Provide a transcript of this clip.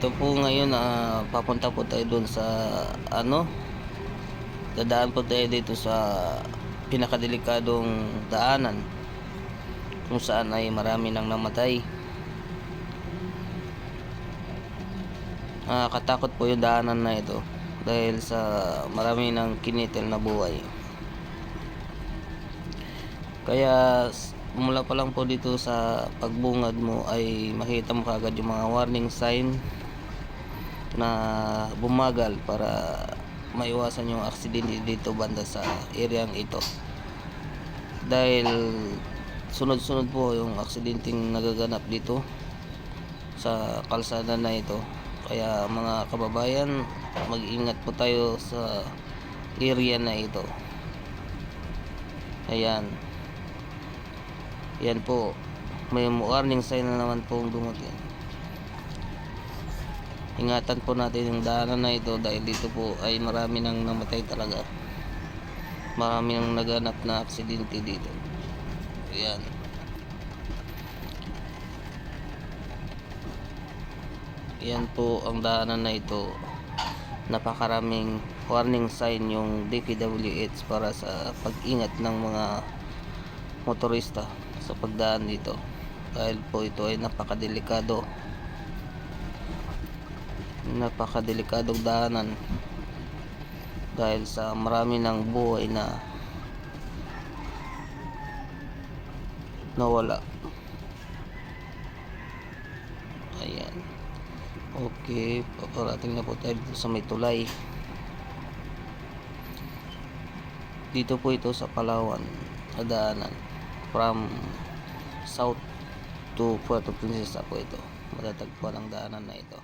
Ito po ngayon, ah, papunta po tayo doon sa ano, dadaan po tayo dito sa pinakadelikadong daanan kung saan ay marami nang namatay. Nakakatakot po yung daanan na ito dahil sa marami nang kinitil na buhay. Kaya mula pa lang po dito sa pagbungad mo ay makita mo kagad yung mga warning sign na bumagal para maiwasan yung aksidente dito banda sa areang ito. Dahil sunod-sunod po yung aksidenteng nagaganap dito sa kalsada na ito. Kaya mga kababayan, mag-ingat po tayo sa area na ito. Ayan. Yan po. May warning sign na naman pong dumating. Ingatan po natin yung daanan na ito dahil dito po ay marami nang namatay talaga. Marami nang naganap na aksidente dito. Ayan. Yan po ang daanan na ito. Napakaraming warning sign yung DPWH para sa pag-ingat ng mga motorista sa pagdaan dito. Dahil po ito ay napakadelikado. Napakadelikadong daanan. Dahil sa marami ng buhay na nawala. Ayan. Okay, paparating na po tayo dito sa may tulay. Dito po ito sa Palawan, sa daanan. From south to Puerto Princesa po ito. Matatagpuan ang daanan na ito.